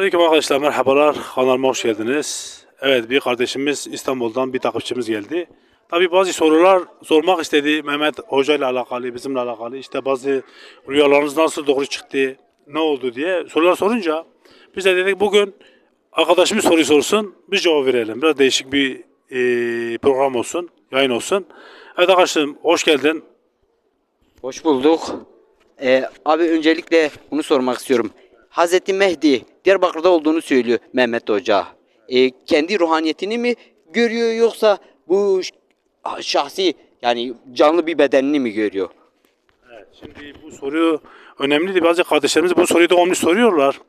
Aleyküm arkadaşlar merhabalar kanalıma hoş geldiniz. Evet bir kardeşimiz İstanbul'dan bir takipçimiz geldi. Tabi bazı sorular sormak istedi Mehmet Hoca ile alakalı bizimle alakalı işte bazı rüyalarınız nasıl doğru çıktı ne oldu diye sorular sorunca biz de dedik bugün arkadaşımız soruyu sorsun biz cevap verelim. Biraz değişik bir e, program olsun yayın olsun. Evet arkadaşlarım hoş geldin. Hoş bulduk. Ee, abi öncelikle bunu sormak istiyorum. Hazreti Mehdi Diyarbakır'da olduğunu söylüyor Mehmet Hoca. Ee, kendi ruhaniyetini mi görüyor yoksa bu şahsi yani canlı bir bedenini mi görüyor? Evet, şimdi bu soru önemliydi. Bazı kardeşlerimiz bu soruyu da devamlı soruyorlar.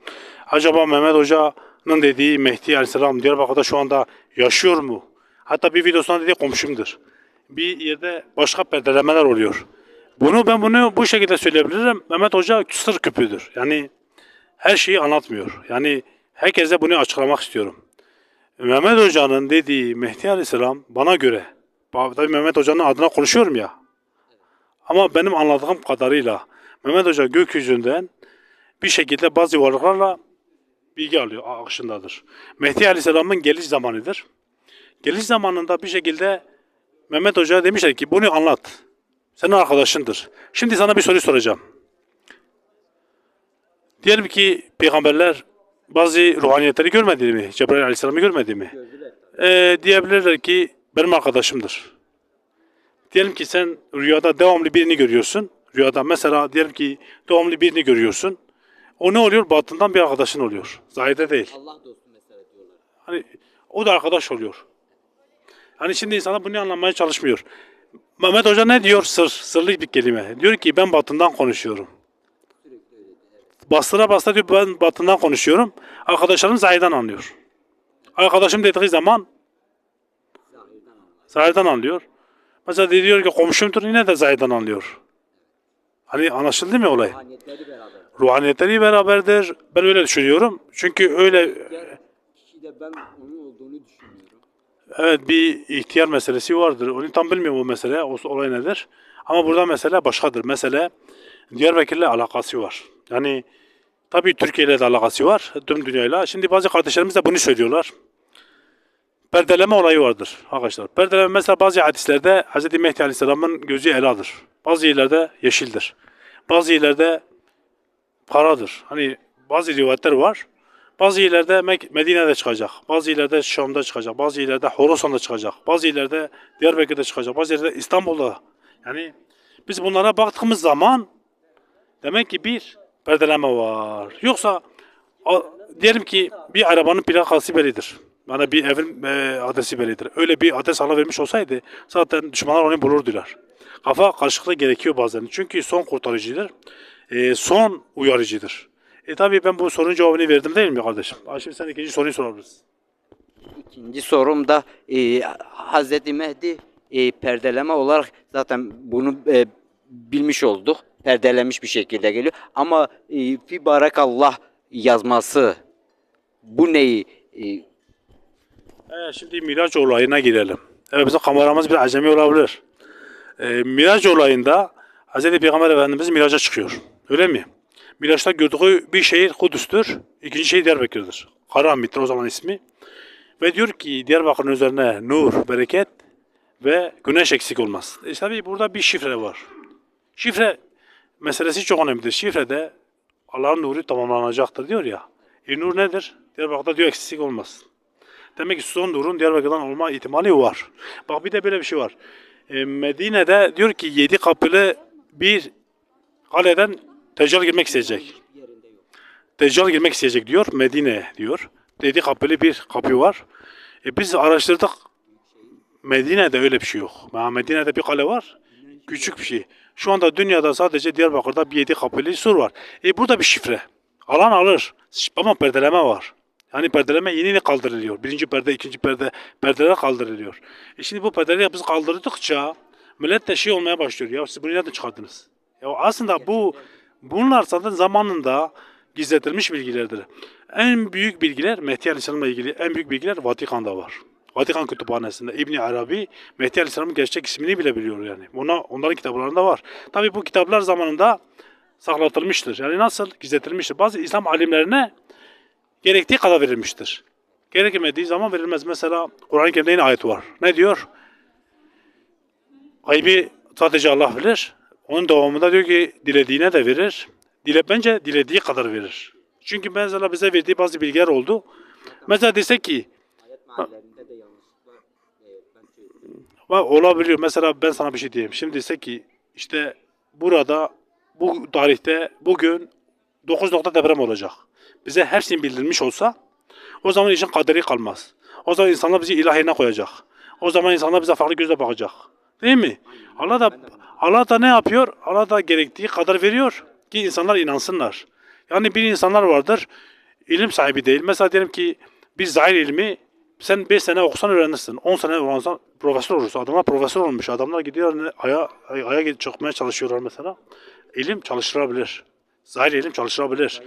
Acaba Mehmet Hoca'nın dediği Mehdi Aleyhisselam Diyarbakır'da şu anda yaşıyor mu? Hatta bir videosunda dediği komşumdur. Bir yerde başka perdelemeler oluyor. Bunu ben bunu bu şekilde söyleyebilirim. Mehmet Hoca sır küpüdür. Yani her şeyi anlatmıyor. Yani herkese bunu açıklamak istiyorum. Mehmet Hoca'nın dediği Mehdi Aleyhisselam bana göre, tabii Mehmet Hoca'nın adına konuşuyorum ya, ama benim anladığım kadarıyla Mehmet Hoca gökyüzünden bir şekilde bazı varlıklarla bilgi alıyor, akışındadır. Mehdi Aleyhisselam'ın geliş zamanıdır. Geliş zamanında bir şekilde Mehmet Hoca demişler ki bunu anlat. Senin arkadaşındır. Şimdi sana bir soru soracağım. Diyelim ki peygamberler bazı ruhaniyetleri görmedi mi? Cebrail Aleyhisselam'ı görmedi mi? Ee, diyebilirler ki benim arkadaşımdır. Diyelim ki sen rüyada devamlı birini görüyorsun. Rüyada mesela diyelim ki devamlı birini görüyorsun. O ne oluyor? Batından bir arkadaşın oluyor. Zahide değil. Allah dostu mesela diyorlar. Hani o da arkadaş oluyor. Hani şimdi insanlar bunu anlamaya çalışmıyor. Mehmet Hoca ne diyor? Sır, sırlı bir kelime. Diyor ki ben batından konuşuyorum. Bastıra bastıra diyor ben batından konuşuyorum. Arkadaşlarım zahiden anlıyor. Arkadaşım dediği zaman zahiden anlıyor. Mesela diyor ki komşumdur yine de zahiden anlıyor. Hani anlaşıldı mı olay? Ruhaniyetleri beraber. Ruhaniyetleri beraberdir. Ben öyle düşünüyorum. Çünkü öyle ben onun olduğunu düşünüyorum. Evet bir ihtiyar meselesi vardır. Onu tam bilmiyorum o mesele, o olay nedir. Ama burada mesele başkadır. Mesele Diyarbakır'la alakası var. Yani tabii Türkiye ile de alakası var. Tüm dünyayla. Şimdi bazı kardeşlerimiz de bunu söylüyorlar. Perdeleme olayı vardır arkadaşlar. Perdeleme mesela bazı hadislerde Hz. Mehdi Aleyhisselam'ın gözü eladır. Bazı yerlerde yeşildir. Bazı yerlerde karadır. Hani bazı rivayetler var. Bazı yerlerde Medine'de çıkacak. Bazı yerlerde Şam'da çıkacak. Bazı yerlerde Horasan'da çıkacak. Bazı yerlerde Diyarbakır'da çıkacak. Bazı yerlerde İstanbul'da. Yani biz bunlara baktığımız zaman demek ki bir perdeleme var. Yoksa a- diyelim ki bir arabanın plakası bellidir. Yani bir evin e, adresi bellidir. Öyle bir adres ala vermiş olsaydı zaten düşmanlar onu bulurdular. Kafa karışıklığı gerekiyor bazen. Çünkü son kurtarıcıdır. E, son uyarıcıdır. E tabii ben bu sorunun cevabını verdim değil mi kardeşim? Şimdi sen ikinci soruyu sorabilirsin. İkinci sorum da e, Hazreti Mehdi e, perdeleme olarak zaten bunu e, bilmiş olduk. Perdelemiş bir şekilde geliyor. Ama e, fi barakallah yazması bu neyi? E, E, şimdi Miraç olayına girelim. Evet bizim kameramız bir acemi olabilir. E, Miraç olayında Hz. Peygamber Efendimiz Miraç'a çıkıyor. Öyle mi? Miraç'ta gördüğü bir şehir Kudüs'tür. İkinci şehir Diyarbakır'dır. Karahamit'tir o zaman ismi. Ve diyor ki Diyarbakır'ın üzerine nur, bereket ve güneş eksik olmaz. E, tabii burada bir şifre var. Şifre meselesi çok önemlidir. Şifrede Allah'ın nuru tamamlanacaktır diyor ya. E nur nedir? Diyarbakır'da diyor eksik olmaz. Demek ki son nurun Diyarbakır'dan olma ihtimali var. Bak bir de böyle bir şey var. E, Medine'de diyor ki yedi kapılı bir kaleden Deccal girmek isteyecek. Deccal girmek isteyecek diyor. Medine diyor. Yedi kapılı bir kapı var. E, biz araştırdık. Medine'de öyle bir şey yok. Medine'de bir kale var. Küçük bir şey. Şu anda dünyada sadece Diyarbakır'da bir yedi kapılı sur var. E burada bir şifre. Alan alır. Ama perdeleme var. Yani perdeleme yeni yeni kaldırılıyor. Birinci perde, ikinci perde, perdeler kaldırılıyor. E şimdi bu perdeleri biz kaldırdıkça millet de şey olmaya başlıyor. Ya siz bunu nereden çıkardınız? Ya aslında bu bunlar zaten zamanında gizletilmiş bilgilerdir. En büyük bilgiler Mehdi Aleyhisselam'la ilgili en büyük bilgiler Vatikan'da var. Vatikan Kütüphanesi'nde İbni Arabi Mehdi Aleyhisselam'ın gerçek ismini bile biliyor yani. Ona, onların kitaplarında var. Tabi bu kitaplar zamanında saklatılmıştır. Yani nasıl? Gizletilmiştir. Bazı İslam alimlerine gerektiği kadar verilmiştir. Gerekmediği zaman verilmez. Mesela Kur'an-ı Kerim'de yine ayet var. Ne diyor? Gaybi sadece Allah bilir. Onun devamında diyor ki dilediğine de verir. Dile, bence dilediği kadar verir. Çünkü mesela bize verdiği bazı bilgiler oldu. Mesela desek ki Ayet meallerinde de yanlışlıkla e, ben Olabiliyor. Mesela ben sana bir şey diyeyim. Şimdi desek ki işte burada bu tarihte bugün 9 nokta deprem olacak. Bize hepsini bildirilmiş olsa o zaman işin kaderi kalmaz. O zaman insanlar bizi ilah yerine koyacak. O zaman insanlar bize farklı gözle bakacak. Değil mi? Allah da Allah da ne yapıyor? Allah da gerektiği kadar veriyor ki insanlar inansınlar. Yani bir insanlar vardır ilim sahibi değil. Mesela diyelim ki bir zahir ilmi sen 5 sene okusan öğrenirsin. 10 sene öğrenirsen profesör olursun. Adamlar profesör olmuş. Adamlar gidiyor ne- aya, ay- aya çıkmaya çalışıyorlar mesela. İlim çalıştırabilir. Zahir ilim çalıştırabilir.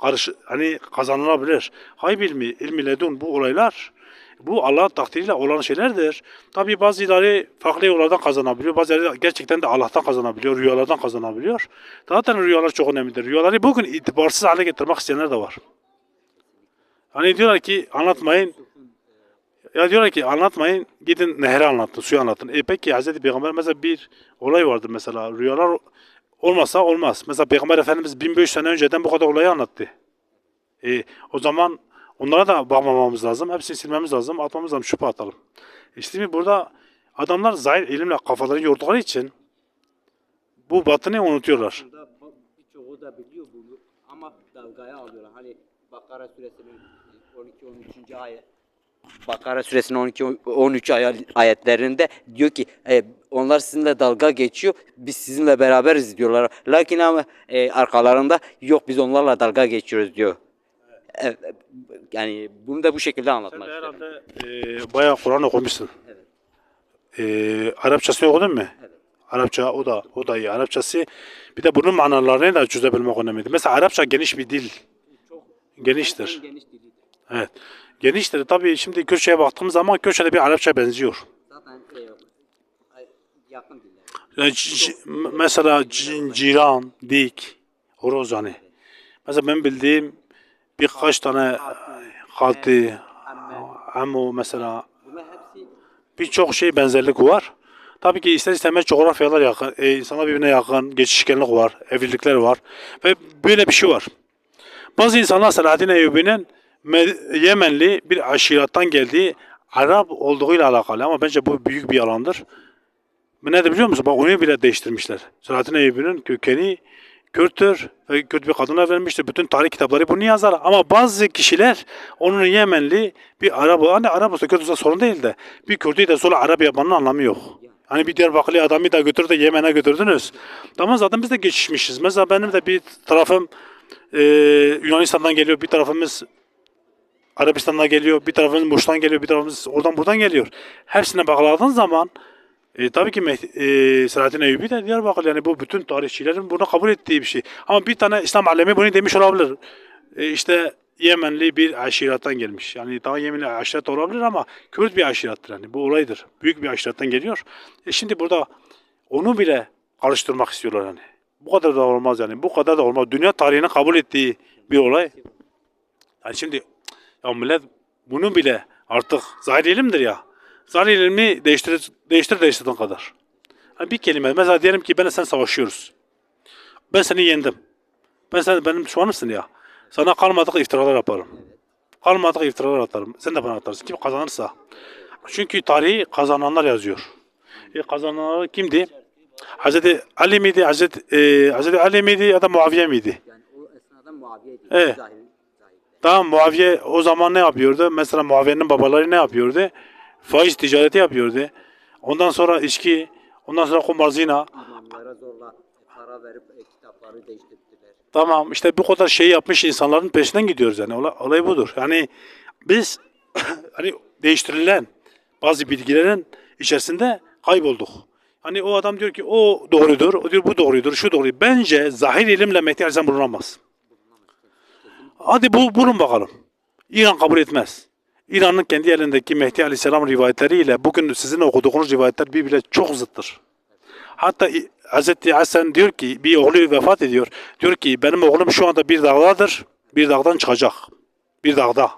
Karış, hani kazanılabilir. Hayb ilmi, ilmi ledun bu olaylar bu Allah'ın takdiriyle olan şeylerdir. Tabi bazıları farklı yollardan kazanabiliyor. Bazıları gerçekten de Allah'tan kazanabiliyor. Rüyalardan kazanabiliyor. Zaten rüyalar çok önemlidir. Rüyaları bugün itibarsız hale getirmek isteyenler de var. Hani diyorlar ki anlatmayın. Ya diyorlar ki anlatmayın gidin nehre anlatın, suyu anlatın. E peki Hz. Peygamber mesela bir olay vardı mesela rüyalar olmasa olmaz. Mesela Peygamber Efendimiz 1500 sene önceden bu kadar olayı anlattı. E, o zaman onlara da bakmamamız lazım. Hepsini silmemiz lazım. Atmamız lazım. Şüphe atalım. İşte mi burada adamlar zahir ilimle kafalarını yordukları için bu batını unutuyorlar. Birçoğu da biliyor bunu ama dalgaya alıyorlar. Hani Bakara suresinin 12 13. ayet Bakara suresinin 12 13 ay- ayetlerinde diyor ki e, onlar sizinle dalga geçiyor. Biz sizinle beraberiz diyorlar. Lakin ama e, arkalarında yok biz onlarla dalga geçiyoruz diyor. Evet, yani bunu da bu şekilde Sen anlatmak de istedim. herhalde e, bayağı Kur'an okumuşsun. Evet. E, Arapçasını okudun mu? Evet. Arapça o da o da iyi. Arapçası bir de bunun manalarını da çözebilmek önemlidir. Mesela Arapça geniş bir dil. Çok Geniştir. en geniş dilidir. Evet. Geniştir. Tabii şimdi Kürtçe'ye baktığımız zaman Kürtçe de bir Arapça benziyor. Zaten e, yakın diller. Yani mesela ciran, dik, horoz hani. Mesela ben bildiğim birkaç tane hati, amu mesela birçok şey benzerlik var. Tabii ki ister istemez coğrafyalar yakın, e, insanlar birbirine yakın, geçişkenlik var, evlilikler var ve böyle bir şey var. Bazı insanlar Selahaddin Eyyubi'nin Yemenli bir aşirattan geldiği Arap olduğuyla alakalı ama bence bu büyük bir yalandır. Ne de biliyor musun? Bak onu bile değiştirmişler. Selahaddin Eyyubi'nin kökeni Kürttür ve Kürt bir kadına vermiştir. Bütün tarih kitapları bunu yazar. Ama bazı kişiler onun Yemenli bir Arap, hani Arap olsa Kürt olsa sorun değil de bir Kürt'ü de sonra Arap yapmanın anlamı yok. Hani bir Diyarbakırlı adamı da götürüp de Yemen'e götürdünüz. Tamam zaten biz de geçişmişiz. Mesela benim de bir tarafım e, Yunanistan'dan geliyor, bir tarafımız Arabistan'dan geliyor, bir tarafımız Muş'tan geliyor, bir tarafımız oradan buradan geliyor. Hepsine bakıldığın zaman e, tabii ki Meh- e, Selahattin Eyyubi de Diyarbakır yani bu bütün tarihçilerin bunu kabul ettiği bir şey. Ama bir tane İslam alemi bunu demiş olabilir. E, işte Yemenli bir aşirattan gelmiş. Yani daha Yemenli aşirat olabilir ama Kürt bir aşirattır yani. Bu olaydır. Büyük bir aşirattan geliyor. E şimdi burada onu bile karıştırmak istiyorlar yani. Bu kadar da olmaz yani. Bu kadar da olmaz. Dünya tarihine kabul ettiği bir olay. Yani şimdi ya millet bunu bile artık zahir ilimdir ya. Zahir ilmi değiştir, değiştir değiştirdiğin kadar. Hani bir kelime. Mesela diyelim ki ben sen savaşıyoruz. Ben seni yendim. Ben sen benim düşmanımsın ya. Sana kalmadık iftiralar yaparım. Kalmadık iftiralar atarım. Sen de bana atarsın. Kim kazanırsa. Çünkü tarihi kazananlar yazıyor. E, kazananlar kimdi? Hazreti Ali miydi? Hazreti, e, Hazreti Ali miydi ya da Muaviye miydi? yani o esnada Muaviye değil. Evet. Tamam Muaviye o zaman ne yapıyordu? Mesela Muaviye'nin babaları ne yapıyordu? Faiz ticareti yapıyordu. Ondan sonra içki, ondan sonra kumar zina. İmamlara zorla para verip e, kitapları değiştirdiler. Tamam işte bu kadar şey yapmış insanların peşinden gidiyoruz yani. Olay, olay budur. Yani biz hani değiştirilen bazı bilgilerin içerisinde kaybolduk. Hani o adam diyor ki o doğrudur, o diyor bu doğrudur, şu doğru. Bence zahir ilimle Mehdi Aleyhisselam bulunamaz. Hadi bu bulun bakalım. İran kabul etmez. İran'ın kendi elindeki Mehdi Aleyhisselam rivayetleriyle bugün sizin okuduğunuz rivayetler birbirine çok zıttır. Hatta Hz. Hasan diyor ki bir oğlu vefat ediyor. Diyor ki benim oğlum şu anda bir dağdadır. Bir dağdan çıkacak. Bir dağda.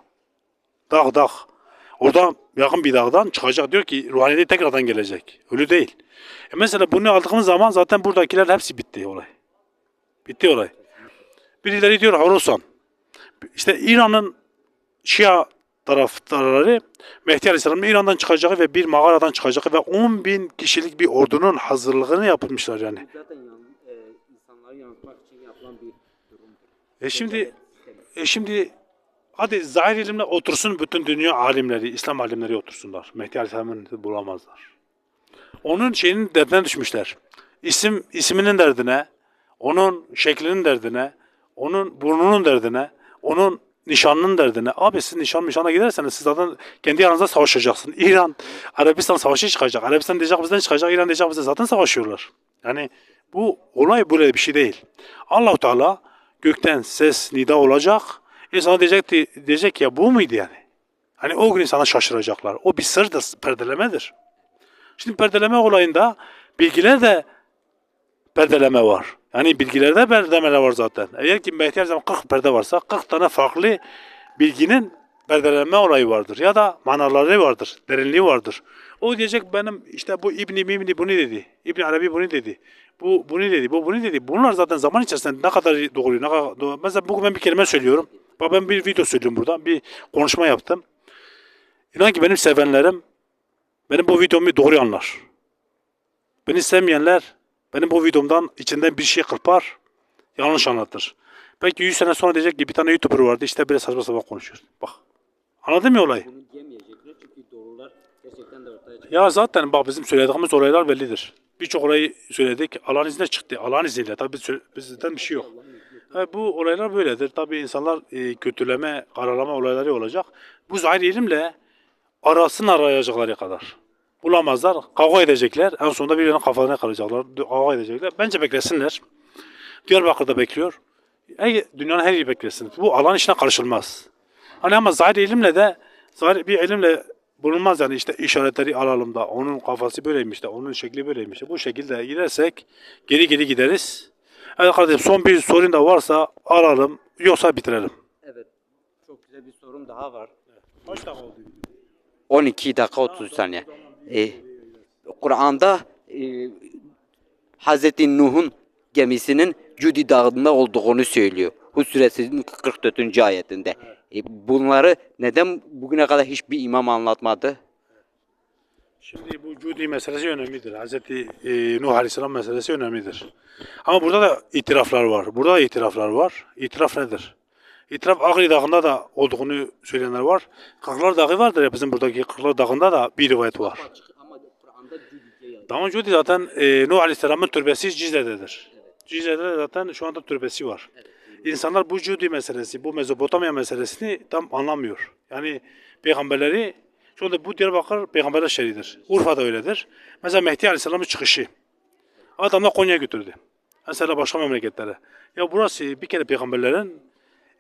Dağ dağ. Orada yakın bir dağdan çıkacak. Diyor ki ruhaniyeti tekrardan gelecek. Ölü değil. E mesela bunu aldığımız zaman zaten buradakiler hepsi bitti olay. Bitti olay. Birileri diyor Horasan. İşte İran'ın Şia taraftarları Mehdi Aleyhisselam'ın İran'dan çıkacağı ve bir mağaradan çıkacağı ve 10 bin kişilik bir ordunun hazırlığını yapmışlar yani. Zaten insanları yanıltmak için yapılan bir durumdur. E şimdi e şimdi hadi zahir ilimle otursun bütün dünya alimleri, İslam alimleri otursunlar. Mehdi Aleyhisselam'ın bulamazlar. Onun şeyinin derdine düşmüşler. İsim isminin derdine, onun şeklinin derdine, onun burnunun derdine, onun nişanının derdine. Abi siz nişan nişana giderseniz siz zaten kendi aranızda savaşacaksın. İran, Arabistan savaşı çıkacak. Arabistan diyecek bizden çıkacak, İran diyecek bize zaten savaşıyorlar. Yani bu olay böyle bir şey değil. Allahu Teala gökten ses nida olacak. İnsana diyecek, diyecek ya bu muydu yani? Hani o gün insana şaşıracaklar. O bir sırdır, perdelemedir. Şimdi perdeleme olayında bilgiler de perdeleme var. Yani bilgilerde perdelemeler var zaten. Eğer ki Mehdi Aleyhisselam 40 perde varsa 40 tane farklı bilginin perdeleme olayı vardır. Ya da manaları vardır, derinliği vardır. O diyecek benim işte bu İbni Mimni bunu dedi. İbni Arabi bunu dedi. Bu bunu dedi, bu bunu dedi. Bunlar zaten zaman içerisinde ne kadar doğru, ne kadar doğru. Mesela bugün ben bir kelime söylüyorum. Ben bir video söylüyorum burada. Bir konuşma yaptım. İnan ki benim sevenlerim benim bu videomu doğru anlar. Beni sevmeyenler benim bu videomdan içinden bir şey kırpar, yanlış anlatır. Belki 100 sene sonra diyecek ki bir tane YouTuber vardı işte böyle saçma sapan konuşuyor. Bak. Anladın mı olayı? Ya zaten bak bizim söylediğimiz olaylar bellidir. Birçok olayı söyledik. Allah'ın izniyle çıktı. Allah'ın izniyle. Tabii biz- bizden bir şey yok. Ha, bu olaylar böyledir. Tabii insanlar e, kötüleme, karalama olayları olacak. Bu zahir ilimle arasın arayacakları kadar. Bulamazlar. Kavga edecekler. En sonunda birbirinin kafalarına kalacaklar. Kavga edecekler. Bence beklesinler. Diyarbakır'da bekliyor. Her, dünyanın her yeri beklesin. Bu alan işine karışılmaz. Hani ama zahir ilimle de zahir bir ilimle bulunmaz yani işte işaretleri alalım da onun kafası böyleymiş de onun şekli böyleymiş de bu şekilde gidersek geri geri gideriz. Evet kardeşim son bir sorun da varsa alalım yoksa bitirelim. Evet. Çok güzel bir sorun daha var. Kaç dakika oldu? 12 dakika 30 saniye. Ee, Kur'an'da e, Hazreti Nuh'un gemisinin Cudi Dağı'nda olduğunu söylüyor. Hud suresinin 44. ayetinde. E, bunları neden bugüne kadar hiçbir imam anlatmadı? Şimdi bu Cudi meselesi önemlidir. Hazreti e, Nuh Aleyhisselam meselesi önemlidir. Ama burada da itiraflar var. Burada da itiraflar var. İtiraf nedir? İtiraf Ağrı Dağı'nda da olduğunu söyleyenler var. Kırklar Dağı vardır ya bizim buradaki Kırklar Dağı'nda da bir rivayet var. Tamam Cudi zaten e, Nuh Aleyhisselam'ın türbesi Cizre'dedir. Cizre'de de zaten şu anda türbesi var. İnsanlar bu Cudi meselesi, bu Mezopotamya meselesini tam anlamıyor. Yani peygamberleri, şu anda bu Diyarbakır peygamberler şehridir. Urfa da öyledir. Mesela Mehdi Aleyhisselam'ın çıkışı. Adamlar Konya'ya götürdü. Mesela başka memleketlere. Ya burası bir kere peygamberlerin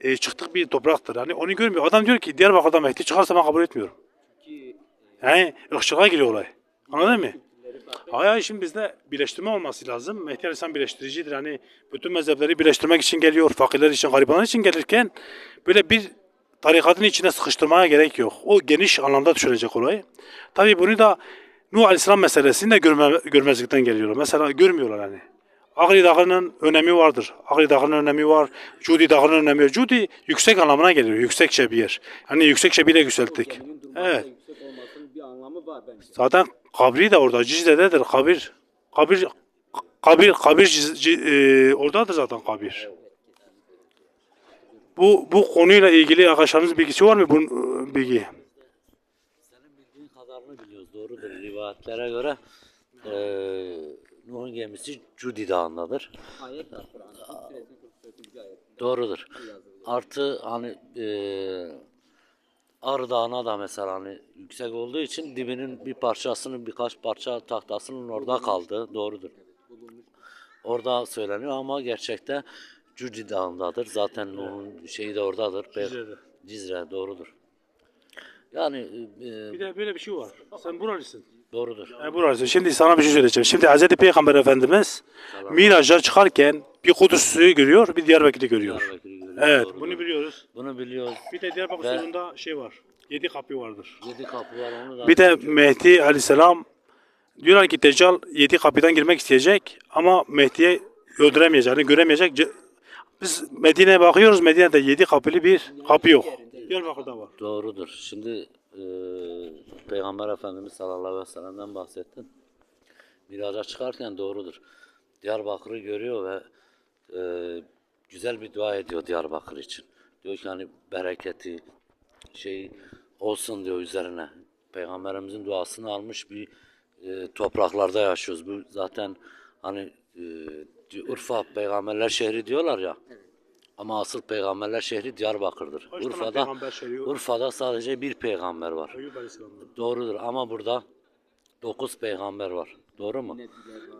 e, çıktık bir topraktır. Yani onu görmüyor. Adam diyor ki Diyarbakır'da Mehdi çıkarsa ben kabul etmiyorum. Yani ırkçılığa giriyor olay. Anladın mı? Hayır şimdi bizde birleştirme olması lazım. Mehdi Aleyhisselam birleştiricidir. Hani bütün mezhepleri birleştirmek için geliyor. Fakirler için, garibanlar için gelirken böyle bir tarikatın içine sıkıştırmaya gerek yok. O geniş anlamda düşünecek olayı. Tabii bunu da Nuh Aleyhisselam meselesini de görme, görmezlikten geliyorlar. Mesela görmüyorlar hani. Ağrı Dağı'nın önemi vardır. Ağrı Dağı'nın önemi var. Cudi Dağı'nın önemi var. Cudi yüksek anlamına geliyor. Yüksek bir yer. Hani yüksek şebiyle yükselttik. Evet. yüksek olmasının bir anlamı var bence. Zaten kabri de orada. Cizre'dedir kabir. Kabir kabir kabir ciz- ci- e, oradadır zaten kabir. Bu bu konuyla ilgili arkadaşlarınız bilgisi var mı bu e, bilgi? Senin bildiğin kadarını biliyoruz. Doğrudur. Rivayetlere göre eee Nuh'un gemisi Cudi Dağı'ndadır. Ayet var Kur'an'da. Hud suresinin 44. ayet. Doğrudur. Artı hani eee Ağrı Dağı'na da mesela hani yüksek olduğu için dibinin bir parçasının birkaç parça tahtasının orada kaldı. Doğrudur. Orada söyleniyor ama gerçekte Cudi Dağı'ndadır. Zaten Nuh'un şeyi de oradadır. Cizre'de. Cizre doğrudur. Yani eee, Bir de böyle bir şey var. Sen buralısın. Doğrudur. E, buralısın. Şimdi sana bir şey söyleyeceğim. Şimdi Hz. Peygamber Efendimiz Miraç'a çıkarken bir Kudüs'ü görüyor, bir Diyarbakır'ı görüyor. Diyarbakır'ı görüyor. Evet doğrudur. bunu biliyoruz. Bunu biliyoruz. Bir de Diyarbakır Ve- solunda şey var. Yedi kapı vardır. Yedi kapı var onu da. Bir de Mehdi Aleyhisselam diyorlar ki Deccal yedi kapıdan girmek isteyecek ama Mehdi'ye öldüremeyecek, yani göremeyecek. Ce- Biz Medine'ye bakıyoruz. Medine'de yedi kapılı bir kapı yok. Diyarbakır'da var. Doğrudur. Şimdi e, Peygamber Efendimiz sallallahu aleyhi ve sellem'den bahsettin. Miraca çıkarken doğrudur. Diyarbakır'ı görüyor ve e, güzel bir dua ediyor Diyarbakır için. Diyor ki hani bereketi şey olsun diyor üzerine. Peygamberimizin duasını almış bir e, topraklarda yaşıyoruz. Bu zaten hani e, Urfa peygamberler şehri diyorlar ya. Ama asıl peygamberler şehri Diyarbakır'dır. Kaç tane Urfa'da peygamber şehri yok? Urfa'da sadece bir peygamber var. Eyüp. Doğrudur ama burada dokuz peygamber var. Doğru mu?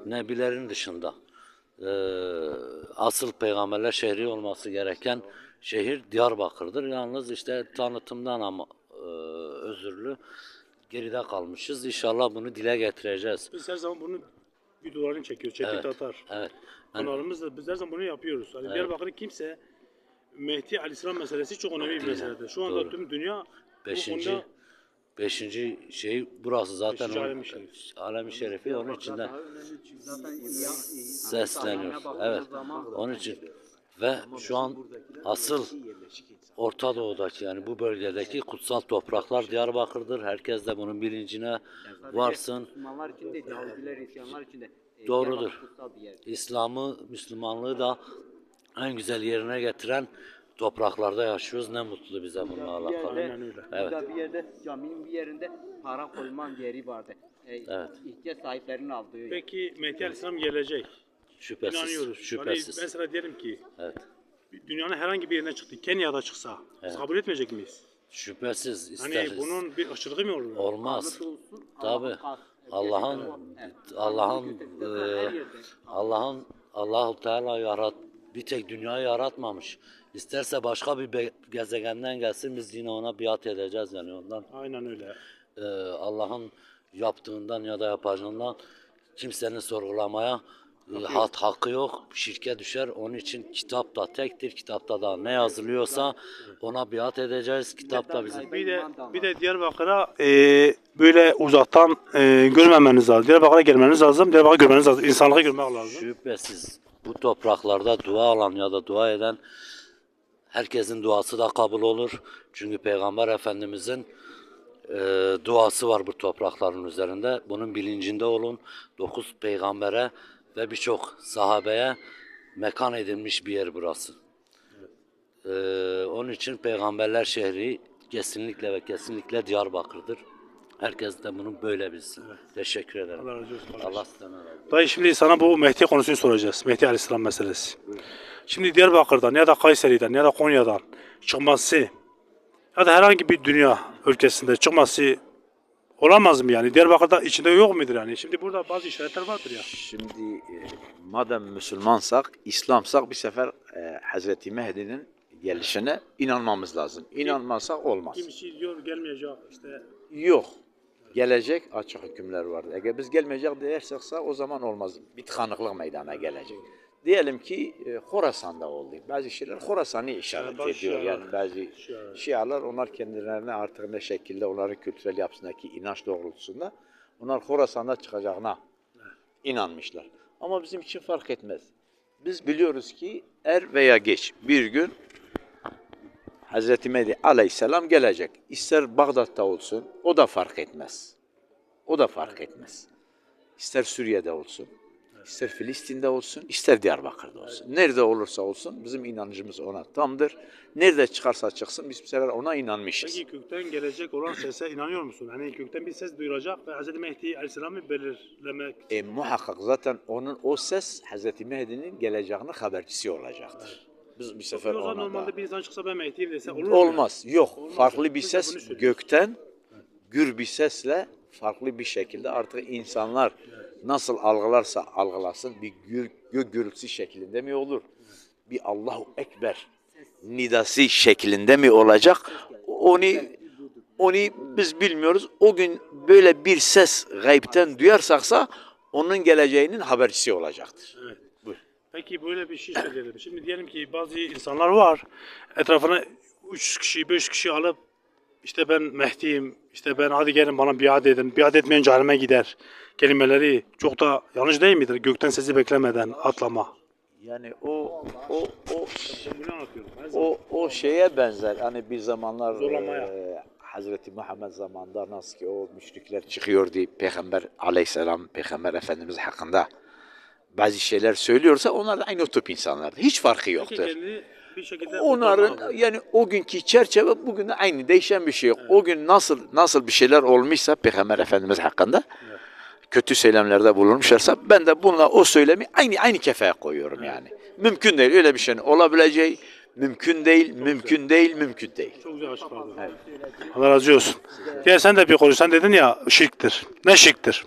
Nebilerin dışında. Ee, asıl peygamberler şehri olması gereken şehir Diyarbakır'dır. Yalnız işte tanıtımdan ama e, özürlü geride kalmışız. İnşallah bunu dile getireceğiz. Biz her zaman bunu videolarını çekiyoruz. Çetin Evet. Tatar. Evet. Kanalımızda biz her zaman bunu yapıyoruz. Hani Diyarbakır'ı kimse Mehdi Aleyhisselam meselesi çok önemli bir meseledir. Şu anda Doğru. tüm dünya bu Beşinci, konuda beşinci şey burası zaten. Beşinci alem-i şerif. şerifi onun içinden. sesleniyor. Evet. Onun için ve şu an asıl Orta Doğu'daki yani bu bölgedeki kutsal topraklar Diyarbakır'dır. Herkes de bunun bilincine varsın. Müslümanlar için de Yahudiler, Hristiyanlar için de Doğrudur. Bir yer. İslam'ı, Müslümanlığı da en güzel yerine getiren topraklarda yaşıyoruz. Ne mutlu bize bununla alakalı. Evet. Burada bir yerde caminin bir yerinde para koyman yeri vardı. E, Evet. İhtiyaç sahiplerinin aldığı. Peki Mehdi Aleyhisselam gelecek. Şüphesiz. İnanıyoruz. Şüphesiz. Hani mesela diyelim ki Evet. dünyanın herhangi bir yerine çıktı. Kenya'da çıksa Evet. kabul etmeyecek miyiz? Şüphesiz Hani isteriz. bunun bir ırkçılığı mı olur? Olmaz. Tabi. Allah'ın Allah'ın eee, Allah'ın Allahu Teala yarat bir tek dünyayı yaratmamış. İsterse başka bir gezegenden gelsin biz yine ona biat edeceğiz yani ondan. Aynen öyle. eee, Allah'ın yaptığından ya da yapacağından kimsenin sorgulamaya hat hakkı yok. Şirke düşer. Onun için kitap da tektir. Kitapta da ne yazılıyorsa ona biat edeceğiz. Kitap da bizim. Bir de bir de Diyarbakır'a e, böyle uzaktan e, görmemeniz lazım. Diyarbakır'a gelmeniz lazım. Diyarbakır'ı görmeniz lazım. İnsanlığı görmek lazım. Şüphesiz bu topraklarda dua alan ya da dua eden herkesin duası da kabul olur. Çünkü Peygamber Efendimizin e, duası var bu toprakların üzerinde. Bunun bilincinde olun. Dokuz peygambere ve birçok sahabeye mekan edilmiş bir yer burası. E, onun için peygamberler şehri kesinlikle ve kesinlikle Diyarbakır'dır. Herkes de bunu böyle bilsin. Teşekkür ederim. Allah razı olsun. Allah sizden razı olsun. Dayı şimdi sana bu Mehdi konusunu soracağız. Mehdi Aleyhisselam meselesi. Şimdi Diyarbakır'dan ya da Kayseri'den ya da Konya'dan çıkması ya da herhangi bir dünya ülkesinde çıkması olamaz mı yani? Diyarbakır'da içinde yok mudur yani? Şimdi burada bazı işaretler vardır ya. Şimdi e, madem Müslümansak, İslamsak bir sefer e, Hazreti Mehdi'nin gelişine inanmamız lazım. İnanmazsak olmaz. Kimisi diyor gelmeyecek işte. Yok. Gelecek açık hükümler var. Eğer biz gelmeyecek dersekse o zaman olmaz. Bir tıkanıklık meydana gelecek. Diyelim ki e, Horasan'da oldu. Bazı şeyler Horasan'ı işaret Yani ediyor. Şialar. Yani bazı Şialar. Şialar onlar kendilerine artık ne şekilde onların kültürel yapısındaki inanç doğrultusunda onlar Horasan'da çıkacağına inanmışlar. Ama bizim için fark etmez. Biz biliyoruz ki er veya geç bir gün Hz. Mehdi aleyhisselam gelecek. İster Bağdat'ta olsun o da fark etmez. O da fark etmez. İster Suriye'de olsun, ister Filistin'de olsun, ister Diyarbakır'da olsun. Nerede olursa olsun bizim inancımız ona tamdır. Nerede çıkarsa çıksın biz bu sefer ona inanmışız. Peki kökten gelecek olan sese inanıyor musun? Hani kökten bir ses duyulacak ve Hz. Mehdi Aleyhisselam'ı belirlemek E, muhakkak zaten onun o ses Hz. Mehdi'nin geleceğinin habercisi olacaktır. Biz bir sefer ona da... normalde bir insan çıksa ben Mehdi'yim dese olur mu? Olmaz. Yok. Olmaz. Farklı bir ses gökten gür bir sesle farklı bir şekilde artık insanlar nasıl algılarsa algılasın bir gür, gök gürültüsü şeklinde mi olur? Bir Allahu Ekber nidası şeklinde mi olacak? Onu onu biz bilmiyoruz. O gün böyle bir ses gaybten duyarsaksa onun geleceğinin habercisi olacaktır. Evet. Buyur. Peki böyle bir şey söyleyelim. Şimdi diyelim ki bazı insanlar var. Etrafına 3 kişi, 5 kişi alıp işte ben Mehdi'yim, işte ben hadi gelin bana biat edin. Biat etmeyen cehenneme gider. Kelimeleri çok da yanlış değil midir? Gökten sesi beklemeden atlama. Yani o o o o o şeye benzer. Hani bir zamanlar Zorlamaya. e, Hazreti Muhammed zamanında nasıl ki o müşrikler çıkıyordu Peygamber aleyhisselam Peygamber Efendimiz hakkında bazı şeyler söylüyorsa onlar da aynı o tip insanlardı. Hiç farkı yoktur. Onların yani o günkü çerçeve bugün de aynı değişen bir şey yok. O gün nasıl nasıl bir şeyler olmuşsa Peygamber Efendimiz hakkında kötü söylemlerde bulunmuşlarsa ben de bununla o söylemi aynı aynı kefeye koyuyorum yani. Mümkün değil öyle bir şeyin olabileceği mümkün değil, mümkün değil, mümkün değil. Çok güzel açıkladın. Allah razı olsun. Gel sen de bir konuş. Sen dedin ya şirktir. Ne şirktir?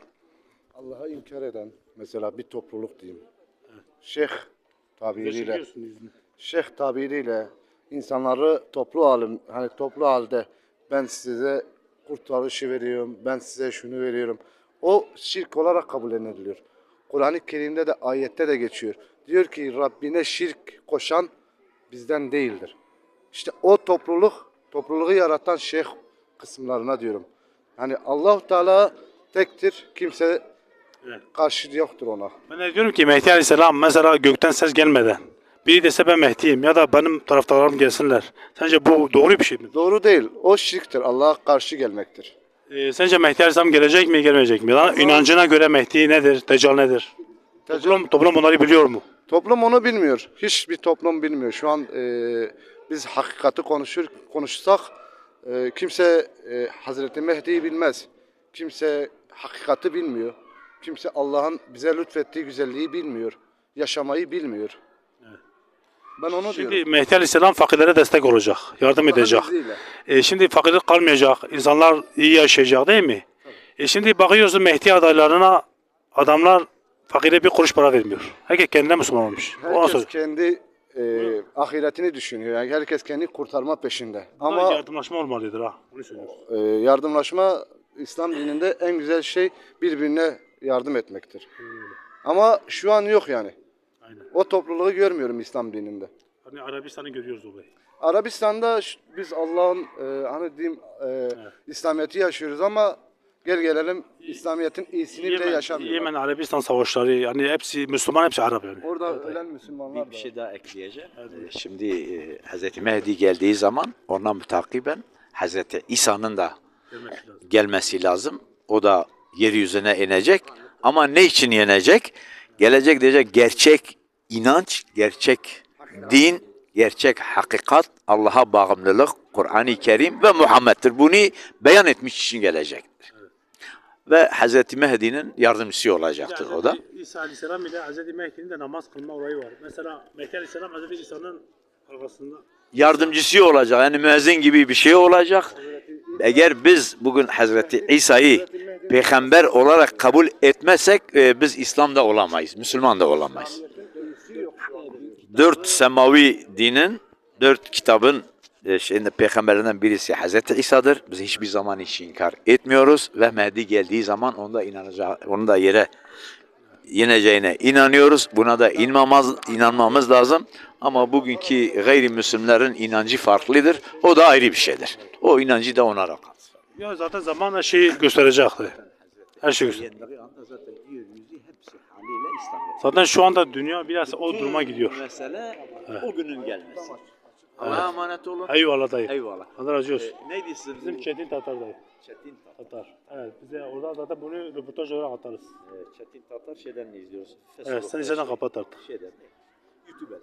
Allah'a inkar eden mesela bir topluluk diyeyim. Şeyh tabiriyle şeyh tabiriyle insanları toplu halim hani toplu halde ben size kurtarışı veriyorum, ben size şunu veriyorum. O şirk olarak kabul ediliyor. Kur'an-ı Kerim'de de ayette de geçiyor. Diyor ki Rabbine şirk koşan bizden değildir. İşte o topluluk, topluluğu yaratan şeyh kısımlarına diyorum. Yani Allahu Teala tektir. Kimse karşı yoktur ona. Ben de diyorum ki Mehdi Aleyhisselam mesela gökten ses gelmeden biri dese ben Mehdi'yim ya da benim taraftarlarım gelsinler. Sence bu doğru bir şey mi? Doğru değil. O şirktir. Allah'a karşı gelmektir. Ee, sence Mehdi Aleyhisselam gelecek mi gelmeyecek mi? Lan inancına göre Mehdi nedir? Deccal nedir? Toplum, toplum bunları biliyor mu? Toplum onu bilmiyor. Hiçbir toplum bilmiyor. Şu an e, biz hakikati konuşur konuşsak e, kimse e, Hazreti Mehdi'yi bilmez. Kimse hakikati bilmiyor. Kimse Allah'ın bize lütfettiği güzelliği bilmiyor. Yaşamayı bilmiyor. Ben onu Şimdi diyorum. Mehdi Aleyhisselam fakirlere destek olacak, yardım edecek. İzniyle. E, şimdi fakirlik kalmayacak, insanlar iyi yaşayacak değil mi? E şimdi bakıyorsun Mehdi adaylarına adamlar fakire bir kuruş para vermiyor. Herkes kendine Müslüman olmuş. Ona Herkes sor. kendi e, ahiretini düşünüyor. Yani herkes kendi kurtarma peşinde. Ama Ama yardımlaşma olmalıdır ha. Söylüyorum. e, yardımlaşma İslam dininde en güzel şey birbirine yardım etmektir. Ama şu an yok yani. Aynen. O topluluğu görmüyorum İslam dininde. Hani Arabistan'ı görüyoruz olayı. Arabistan'da ş- biz Allah'ın e, hani diyeyim e, İslamiyet'i yaşıyoruz ama gel gelelim İslamiyet'in iyisini bile yaşamıyorlar. Yemen Arabistan savaşları yani hepsi Müslüman hepsi Arap yani. Orada ölen Müslümanlar Bir, da bir var. şey daha ekleyeceğim. Ee, Şimdi e, Hazreti Mehdi geldiği zaman ona mütakiben Hazreti İsa'nın da gelmesi lazım. O da yeryüzüne inecek. Ama ne için inecek? Gelecek diyecek gerçek inanç, gerçek din, gerçek hakikat, Allah'a bağımlılık, Kur'an-ı Kerim ve Muhammed'dir. Bunu beyan etmiş için gelecektir. Ve Hazreti Mehdi'nin yardımcısı olacaktır o da. İsa Aleyhisselam ile Hazreti Mehdi'nin de namaz kılma olayı var. Mesela Mehdi Aleyhisselam Hazreti İsa'nın arkasında yardımcısı olacak. Yani müezzin gibi bir şey olacak. Eğer biz bugün Hazreti İsa'yı peygamber olarak kabul etmezsek e, biz İslam'da olamayız, Müslüman da olamayız. Dört semavi dinin, dört kitabın e, şeyinde peygamberinden birisi Hazreti İsa'dır. Biz hiçbir zaman hiç inkar etmiyoruz ve Mehdi geldiği zaman onda inanacak, onu da yere yeneceğine inanıyoruz. Buna da inmamaz, inanmamız lazım. Ama bugünkü gayrimüslimlerin inancı farklıdır. O da ayrı bir şeydir. O inancı da ona rakam. ya zaten zamanla şey gösterecekti. Her şey gösterecek. Zaten şu anda dünya biraz o duruma gidiyor. Mesele o günün gelmesi. Allah'a emanet olun. Eyvallah dayı. Eyvallah. Allah razı olsun. Neydi sizin? Bizim Çetin Tatar dayı. Çetin Tatar. Tatar. Evet bize orada zaten bunu röportaj olarak atarız. Çetin Tatar şeyden izliyoruz? Evet sen izleden kapat artık. Şeyden, YouTube'da.